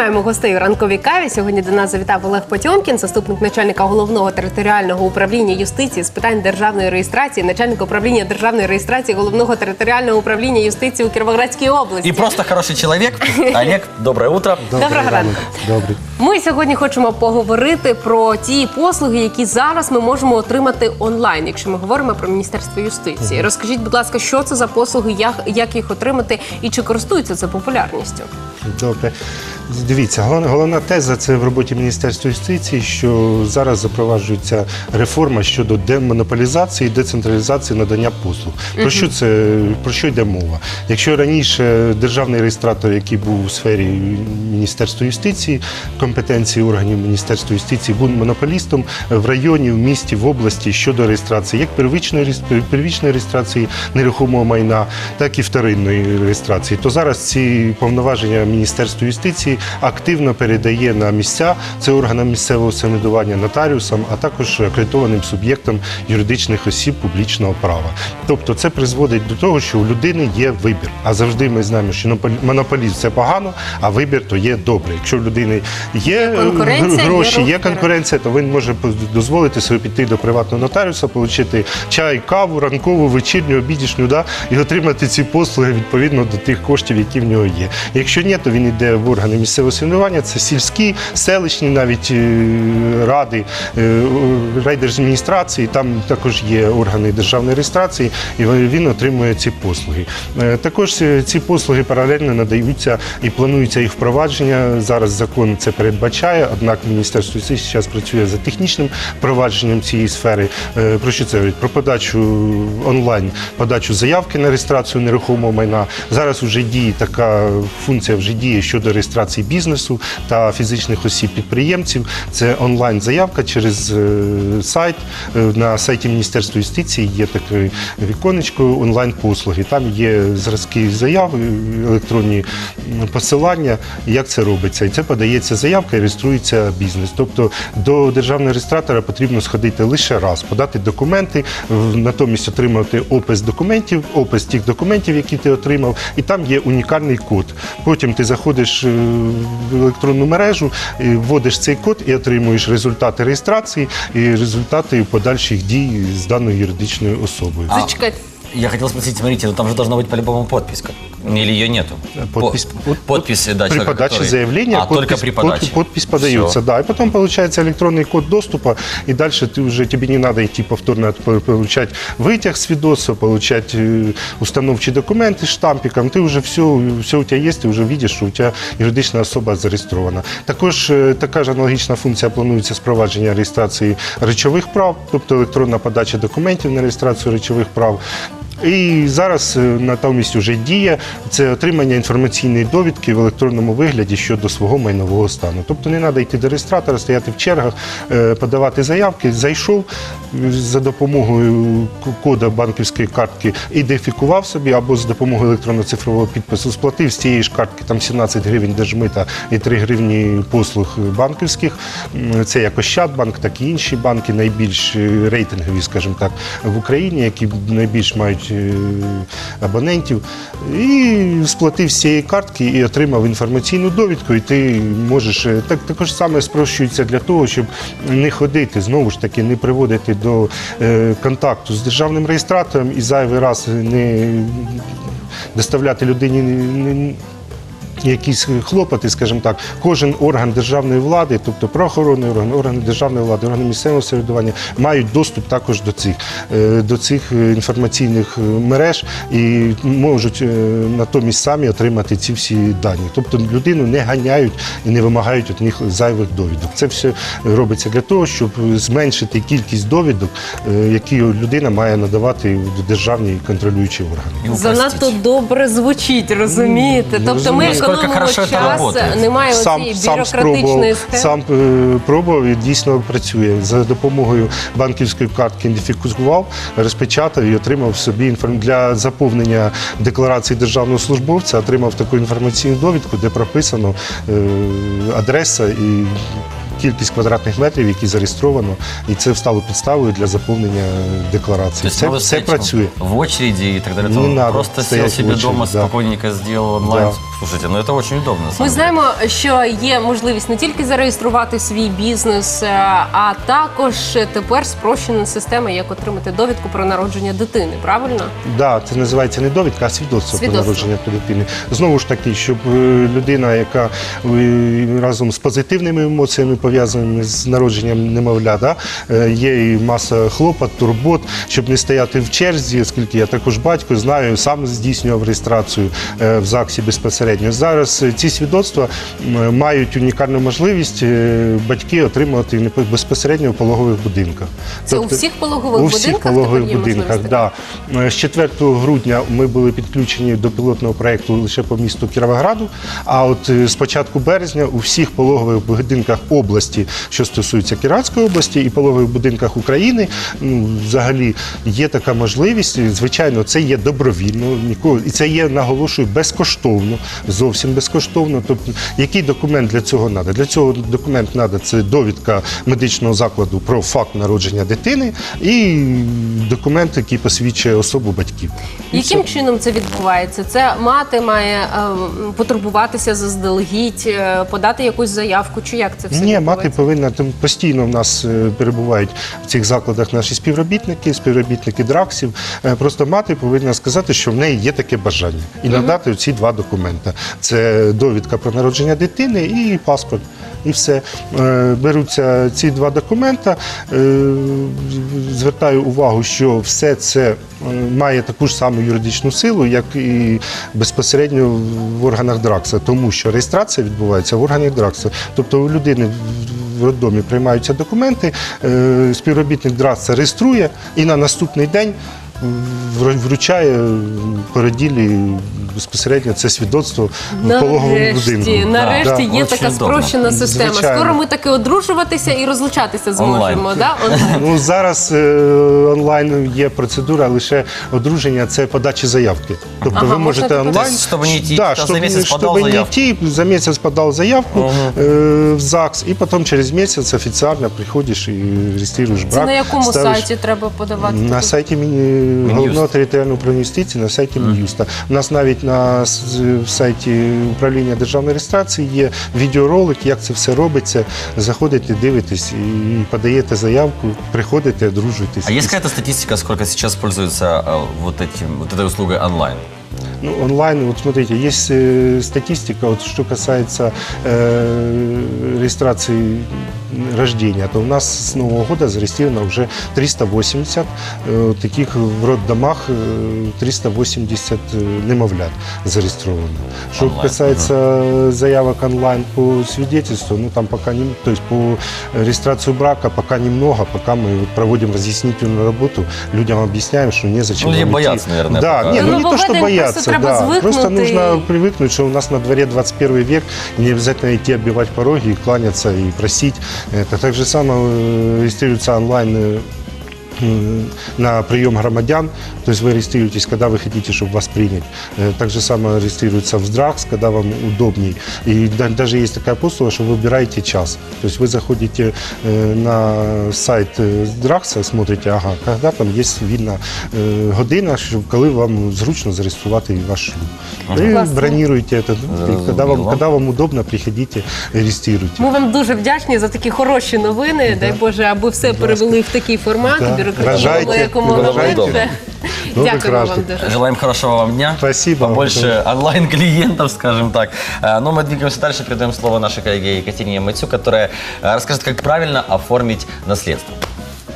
маємо гостей у ранковій каві. Сьогодні до нас завітав Олег Потьомкін, заступник начальника головного територіального управління юстиції з питань державної реєстрації, начальник управління державної реєстрації головного територіального управління юстиції у Кіровоградській області. І просто хороший чоловік. Олег, доброе утро. Доброго ранку. Добрий. Ми сьогодні хочемо поговорити про ті послуги, які зараз ми можемо отримати онлайн, якщо ми говоримо про міністерство юстиції. Розкажіть, будь ласка, що це за послуги, як, як їх отримати і чи користуються це популярністю? Добре. Дивіться, головна, головна теза це в роботі Міністерства юстиції, що зараз запроваджується реформа щодо демонополізації і децентралізації надання послуг. Про що це про що йде мова? Якщо раніше державний реєстратор, який був у сфері Міністерства юстиції, компетенції органів Міністерства юстиції, був монополістом в районі, в місті, в області щодо реєстрації, як первичної первічної реєстрації нерухомого майна, так і вторинної реєстрації, то зараз ці повноваження Міністерства юстиції активно передає на місця це органам місцевого самоврядування, нотаріусам, а також акредитованим суб'єктам юридичних осіб публічного права. Тобто це призводить до того, що у людини є вибір. А завжди ми знаємо, що монополі- монополізм це погано, а вибір то є добре. Якщо в людини є, Є конкуренція, е, гроші, є є конкуренція, то він може дозволити собі піти до приватного нотаріуса, отримати чай, каву, ранкову, вечірню, обідішню, да, і отримати ці послуги відповідно до тих коштів, які в нього є. Якщо ні, то він йде в органи місцевого самоврядування, це сільські, селищні навіть е, ради, е, райдержадміністрації, там також є органи державної реєстрації, і він отримує ці послуги. Е, Також е, ці послуги паралельно надаються і планується їх впровадження. Зараз закон це передбачає, однак Міністерство юстиції зараз працює за технічним впровадженням цієї сфери. Е, Про що це говорить? Про подачу онлайн, подачу заявки на реєстрацію нерухомого майна. Зараз вже діє така функція вже діє щодо реєстрації бізнесу та фізичних осіб підприємців. Це онлайн заявка через е, сайт. Е, На сайті Міністерства юстиції є таке віконечко онлайн послуги. Там є зразки заяв, електронні посилання, як це робиться. І це подається заявка і реєструється бізнес. Тобто до державного реєстратора потрібно сходити лише раз, подати документи, натомість отримати опис документів, опис тих документів, які ти отримав, і там є унікальний код. Потім ти заходиш е, в електронну мережу, вводиш цей код і отримуєш результати реєстрації і результати подальших дій з даною юридичною особою. Зачекайте. Я хотел спросить, смотрите, ну там же должна быть по-любому подписка. Или ее нету? Подпись, По- под- подпись, да, при человека, подаче который- заявления А, только при подаче. под- подпись подается, Всё. да. И потом получается электронный код доступа, и дальше ты уже тебе не надо идти повторно от- получать вытяг свидетельства, получать э, установчі документи з штампиком. Ти вже все, все у тебе є, ти вже бачиш, що у тебе юридична особа зареєстрована. Також е, така ж аналогічна функція планується з провадження реєстрації речових прав, тобто електронна подача документів на реєстрацію речових прав. І зараз е, натомість вже діє це отримання інформаційної довідки в електронному вигляді щодо свого майнового стану. Тобто не треба йти до реєстратора, стояти в чергах, е, подавати заявки. Зайшов е, за допомогою кода банківської картки, ідентифікував собі або з допомогою електронно-цифрового підпису сплатив з цієї ж картки там 17 гривень держмита і 3 гривні послуг банківських. Це як Ощадбанк, так і інші банки, найбільш рейтингові, скажімо так, в Україні, які найбільш мають е, абонентів. І сплатив з цієї картки і отримав інформаційну довідку. І ти можеш е, так також саме спрощується для того, щоб не ходити знову ж таки, не приводити до е, контакту з державним реєстратором і зайвий раз не доставляти людині. Якісь хлопоти, скажімо так, кожен орган державної влади, тобто правоохоронний орган, органи державної влади, органи місцевого самоврядування, мають доступ також до цих е, до цих е, інформаційних е, мереж і можуть натомість самі отримати ці всі дані. Тобто людину не ганяють і не вимагають від них зайвих довідок. Це все робиться для того, щоб зменшити кількість довідок, які людина має надавати в державні контролюючі органи. Занадто добре звучить, розумієте? Тобто ми Наскільки хорошо це працює. немає сам, цієї сам бюрократичної спробував, схеми. сам е, пробував і дійсно працює. За допомогою банківської картки ідентифікував, розпечатав і отримав собі інформ... для заповнення декларації державного службовця, отримав таку інформаційну довідку, де прописано е, адреса і кількість квадратних метрів, які зареєстровано, і це стало підставою для заповнення декларації. Це, це стоять працює. В очереди и так далее. Не надо просто сел стоять в себе очереди, дома, да. спокойненько сделал онлайн. Да. Слушайте, ну это очень удобно. Ми знаємо, що є можливість не тільки зареєструвати свій бізнес, е, а також тепер спрощена система, як отримати довідку про народження дитини. Правильно? Да, це називається не довідка, а свідоцтво, Свідоцтво. про народження дитини. Знову ж таки, щоб е, людина, яка е, разом з позитивними емоціями пов'язаними з народженням немовля, да, е, є і маса хлопот, турбот, щоб не стояти в черзі, оскільки я також батько знаю, сам здійснював реєстрацію е, в ЗАГСі безпосередньо. Зараз е, ці свідоцтва мають унікальну можливість батьки отримувати безпосередньо в пологових будинках. Це у всіх пологових у всіх тепер пологових будинках, да. З 4 грудня ми були підключені до пілотного проєкту лише по місту Кіровограду. А от з початку березня у всіх пологових будинках області, що стосується Кіровоградської області, і пологових будинках України, ну, взагалі є така можливість. Звичайно, це є добровільно, нікого і це є, наголошую, безкоштовно, зовсім безкоштовно. Тобто, який документ для цього треба? Для цього документ треба це довідка медичного закладу про факт народження дитини і документ, який посвідчує особу батьків. Яким чином це відбувається? Це мати має е, потурбуватися заздалегідь, е, подати якусь заявку, чи як це все Ні? Мати повинна там постійно в нас е, перебувають в цих закладах наші співробітники, співробітники драксів. Е, Просто мати повинна сказати, що в неї є таке бажання, і надати ці два документи: це довідка про народження дитини і паспорт. І все Е, беруться ці два документи. Звертаю увагу, що все це має таку ж саму юридичну силу, як і безпосередньо в органах дракса, тому що реєстрація відбувається в органах дракса. Тобто у людини в- роддомі приймаються документи, е, співробітник дракса реєструє і на наступний день вручає породілі безпосередньо це свідоцтво в пологовому будинку. нарешті є Очень така удобно. спрощена система. Звичайно. Скоро ми таки одружуватися і розлучатися Онлайн. зможемо. Да? Онлайн. Ну зараз е, онлайн є процедура лише одруження, це подачі заявки. Тобто Ага, ви можна можете так онлайн, То есть, чтобы не идти, да, месяц не заявку. йти, за місяць подав заявку е, в ЗАГС, і потім через місяць офіційно приходиш і реєструєш брак. Це на якому сайті треба подавати? На таку? сайті Міні- головного територіального управління юстиції, на сайті Мін'юста. У нас навіть на с- в сайті управління державної реєстрації є відеоролик, як це все робиться. Заходите, дивитесь і подаєте заявку, приходите, одружуєтесь. А есть какая-то статистика, сколько сейчас пользуются э, вот, этим, вот этой услугой онлайн? Ну, онлайн, вот смотрите, есть э, статистика, вот что касается э, регистрации рождения, то у нас с Нового года зарегистрировано уже 380 э, таких в роддомах, э, 380 э, немовлят зарегистрировано. Что Онлайн, касается заявок онлайн по свидетельству, ну там пока не, то есть по регистрации брака пока немного, пока мы вот проводим разъяснительную работу, людям объясняем, что незачем Ну, люди вам идти. боятся, наверное, Да, пока. не, ну, Ну, не то, что нововведень бояться, просто треба да. звикнути Просто нужно и- привыкнуть, что у нас на дворе 21 век, и не обязательно идти оббивать пороги, и кланяться и просить. Это так же самое э, регистрируется онлайн э, м, на прием громадян, то есть вы регистрируетесь, когда вы хотите, чтобы вас принять. Э, Так же самое регистрируется в ЗДРАКС, когда вам удобней. И да- даже есть такая послуга, что вы выбираете час. То есть вы заходите э, на сайт э, ЗДРАКСа, смотрите, ага, когда там є вільна е, година, щоб коли вам зручно зареєструвати ваш шлюб. Ви Класно. бронируете это, ну, и когда вам, Зрозуміло. когда вам удобно, приходите, регистрируйте. Ми вам дуже вдячні за такі хороші новини. Дай Боже, аби все перевели в такий формат, Да. бюрократії Рожайте, було якомога рожайте. менше. Нових Дякую вам граждан. дуже. Желаем хорошего вам дня. Спасибо. Побольше онлайн-клиентов, скажем так. Э, Ну, мы двигаемся дальше. Передаем слово нашей коллеге Екатерине Матю, которая э, расскажет, как правильно оформить наследство.